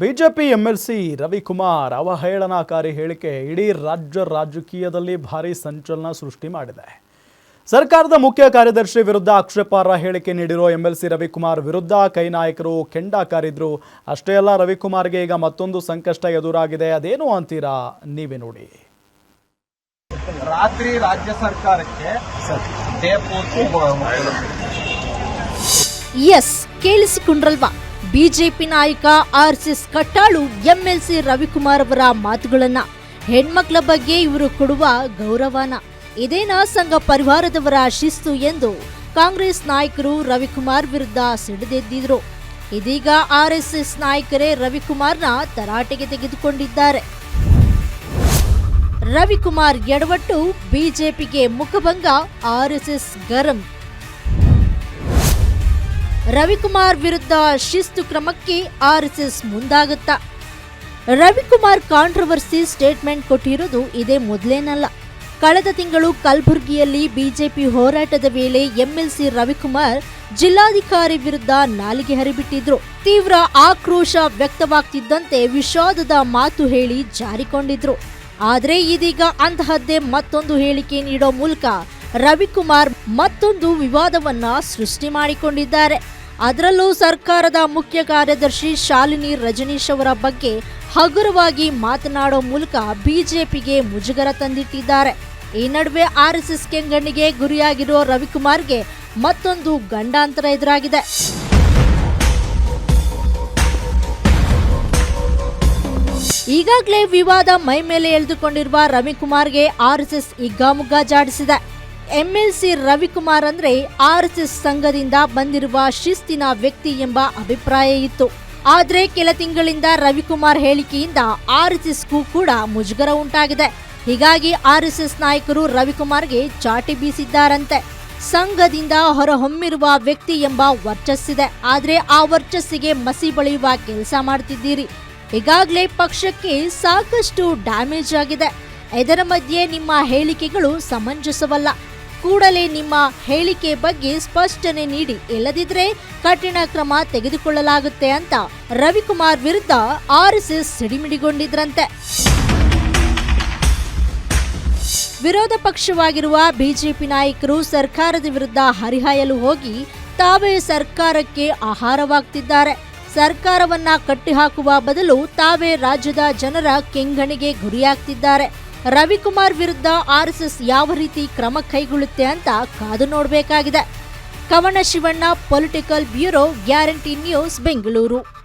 BJP MLC Ravikumar ಅವಹೇಳನಕಾರಿ ಹೇಳಿಕೆ ಇಡೀ ರಾಜ್ಯ ರಾಜಕೀಯದಲ್ಲಿ ಭಾರಿ ಸಂಚಲನ ಸೃಷ್ಟಿ ಮಾಡಿದೆ. ಸರ್ಕಾರದ ಮುಖ್ಯ ಕಾರ್ಯದರ್ಶಿ ವಿರುದ್ಧ ಆಕ್ಷೇಪಾರ್ಹ ಹೇಳಿಕೆ ನೀಡಿರೋ ಎಂಎಲ್ಸಿ ರವಿಕುಮಾರ್ ವಿರುದ್ಧ ಕೈ ನಾಯಕರು ಕೆಂಡ ಕಾರಿದ್ರು ಅಷ್ಟೇ ಅಲ್ಲ ರವಿಕುಮಾರ್ಗೆ ಈಗ ಮತ್ತೊಂದು ಸಂಕಷ್ಟ ಎದುರಾಗಿದೆ. ಅದೇನು ಅಂತೀರಾ ನೀವೇ ನೋಡಿ. ರಾತ್ರಿ ರಾಜ್ಯ ಸರ್ಕಾರಕ್ಕೆ ಎಸ್ ಕೇಳಿಸಿಕೊಂಡ್ರಲ್ವಾ ಬಿಜೆಪಿ ನಾಯಕ ಆರ್ ಎಸ್ ಕಟ್ಟಾಳು ಎಂಎಲ್ಸಿ ರವಿಕುಮಾರ್ ಅವರ ಮಾತುಗಳನ್ನ. ಹೆಣ್ಮಕ್ಳ ಬಗ್ಗೆ ಇವರು ಕೊಡುವ ಗೌರವನ. ಇದೇನ ಸಂಘ ಪರಿವಾರದವರ ಶಿಸ್ತು ಎಂದು ಕಾಂಗ್ರೆಸ್ ನಾಯಕರು ರವಿಕುಮಾರ್ ವಿರುದ್ಧ ಸಿಡಿದೆದ್ದಿದ್ರು. ಇದೀಗ ಆರ್ಎಸ್ಎಸ್ ನಾಯಕರೇ ರವಿಕುಮಾರ್ನ ತರಾಟೆಗೆ ತೆಗೆದುಕೊಂಡಿದ್ದಾರೆ. ರವಿಕುಮಾರ್ ಎಡವಟ್ಟು ಬಿಜೆಪಿಗೆ ಮುಖಭಂಗ, ಆರ್ಎಸ್ಎಸ್ ಗರಂ. ರವಿಕುಮಾರ್ ವಿರುದ್ಧ ಶಿಸ್ತು ಕ್ರಮಕ್ಕೆ ಆರ್ಎಸ್ಎಸ್ ಮುಂದಾಗುತ್ತಾ? ರವಿಕುಮಾರ್ ಕಾಂಟ್ರವರ್ಸಿ ಸ್ಟೇಟ್ಮೆಂಟ್ ಕೊಟ್ಟಿರೋದು ಇದೇ ಮೊದಲೇನಲ್ಲ. ಕಳೆದ ತಿಂಗಳು ಕಲಬುರಗಿಯಲ್ಲಿ ಬಿಜೆಪಿ ಹೋರಾಟದ ವೇಳೆ ಎಂಎಲ್ಸಿ ರವಿಕುಮಾರ್ ಜಿಲ್ಲಾಧಿಕಾರಿ ವಿರುದ್ಧ ನಾಲಿಗೆ ಹರಿಬಿಟ್ಟಿದ್ರು. ತೀವ್ರ ಆಕ್ರೋಶ ವ್ಯಕ್ತವಾಗ್ತಿದ್ದಂತೆ ವಿಷಾದದ ಮಾತು ಹೇಳಿ ಜಾರಿಕೊಂಡಿದ್ರು. ಆದರೆ ಇದೀಗ ಅಂತಹದ್ದೇ ಮತ್ತೊಂದು ಹೇಳಿಕೆ ನೀಡೋ ಮೂಲಕ ರವಿಕುಮಾರ್ ಮತ್ತೊಂದು ವಿವಾದವನ್ನ ಸೃಷ್ಟಿ ಮಾಡಿಕೊಂಡಿದ್ದಾರೆ. ಅದರಲ್ಲೂ ಸರ್ಕಾರದ ಮುಖ್ಯ ಕಾರ್ಯದರ್ಶಿ ಶಾಲಿನಿ ರಜನೀಶ್ ಅವರ ಬಗ್ಗೆ ಹಗುರವಾಗಿ ಮಾತನಾಡೋ ಮೂಲಕ ಬಿಜೆಪಿಗೆ ಮುಜುಗರ ತಂದಿಟ್ಟಿದ್ದಾರೆ. ಈ ನಡುವೆ ಆರ್ಎಸ್ಎಸ್ ಕೆಂಗಣ್ಣಿಗೆ ಗುರಿಯಾಗಿರೋ ರವಿಕುಮಾರ್ಗೆ ಮತ್ತೊಂದು ಗಂಡಾಂತರ ಎದುರಾಗಿದೆ. ಈಗಾಗಲೇ ವಿವಾದ ಮೈ ಮೇಲೆ ಎಳೆದುಕೊಂಡಿರುವ ರವಿಕುಮಾರ್ಗೆ ಆರ್ಎಸ್ಎಸ್ ಹಿಗ್ಗಾಮುಗ್ಗಾ ಜಾಡಿಸಿದೆ. ಎಂಎಲ್ಸಿ ರವಿಕುಮಾರ್ ಅಂದ್ರೆ ಎಸ್ ಸಂಘದಿಂದ ಬಂದಿರುವ ಶಿಸ್ತಿನ ವ್ಯಕ್ತಿ ಎಂಬ ಅಭಿಪ್ರಾಯ ಇತ್ತು. ಆದ್ರೆ ಕೆಲ ತಿಂಗಳಿಂದ ರವಿಕುಮಾರ್ ಹೇಳಿಕೆಯಿಂದ ಆರ್ ಎಸ್ ಆರ್ಎಸ್ಎಸ್ಗೂ ಕೂಡ ಮುಜುಗರ ಉಂಟಾಗಿದೆ. ಹೀಗಾಗಿ ಆರ್ ಎಸ್ ಎಸ್ ನಾಯಕರು ರವಿಕುಮಾರ್ಗೆ ಚಾಟಿ ಬೀಸಿದ್ದಾರಂತೆ. ಸಂಘದಿಂದ ಹೊರಹೊಮ್ಮಿರುವ ವ್ಯಕ್ತಿ ಎಂಬ ವರ್ಚಸ್ಸಿದೆ. ಆದ್ರೆ ಆ ವರ್ಚಸ್ಸಿಗೆ ಮಸಿ ಬಳಿಯುವ ಕೆಲಸ ಮಾಡ್ತಿದ್ದೀರಿ. ಈಗಾಗಲೇ ಪಕ್ಷಕ್ಕೆ ಸಾಕಷ್ಟು ಡ್ಯಾಮೇಜ್ ಆಗಿದೆ. ಇದರ ಮಧ್ಯೆ ನಿಮ್ಮ ಹೇಳಿಕೆಗಳು ಸಮಂಜಸವಲ್ಲ. ಕೂಡಲೇ ನಿಮ್ಮ ಹೇಳಿಕೆ ಬಗ್ಗೆ ಸ್ಪಷ್ಟನೆ ನೀಡಿ. ಇಲ್ಲದಿದ್ರೆ ಕಠಿಣ ಕ್ರಮ ತೆಗೆದುಕೊಳ್ಳಲಾಗುತ್ತೆ ಅಂತ ರವಿಕುಮಾರ್ ವಿರುದ್ಧ ಆರ್ಎಸ್ಎಸ್ ಸಿಡಿಮಿಡಿಗೊಂಡಿದ್ರಂತೆ. ವಿರೋಧ ಪಕ್ಷವಾಗಿರುವ ಬಿಜೆಪಿ ನಾಯಕರು ಸರ್ಕಾರದ ವಿರುದ್ಧ ಹರಿಹಾಯಲು ಹೋಗಿ ತಾವೇ ಸರ್ಕಾರಕ್ಕೆ ಆಹಾರವಾಗ್ತಿದ್ದಾರೆ. ಸರ್ಕಾರವನ್ನ ಕಟ್ಟಿಹಾಕುವ ಬದಲು ತಾವೇ ರಾಜ್ಯದ ಜನರ ಕೆಂಗಣಿಗೆ ಗುರಿಯಾಗ್ತಿದ್ದಾರೆ. ರವಿಕುಮಾರ್ ವಿರುದ್ಧ ಆರ್ಎಸ್ಎಸ್ ಯಾವ ರೀತಿ ಕ್ರಮ ಕೈಗೊಳ್ಳುತ್ತೆ ಅಂತ ಕಾದು ನೋಡಬೇಕಾಗಿದೆ. Kavana Shivanna, political bureau, guarantee news, Bengaluru.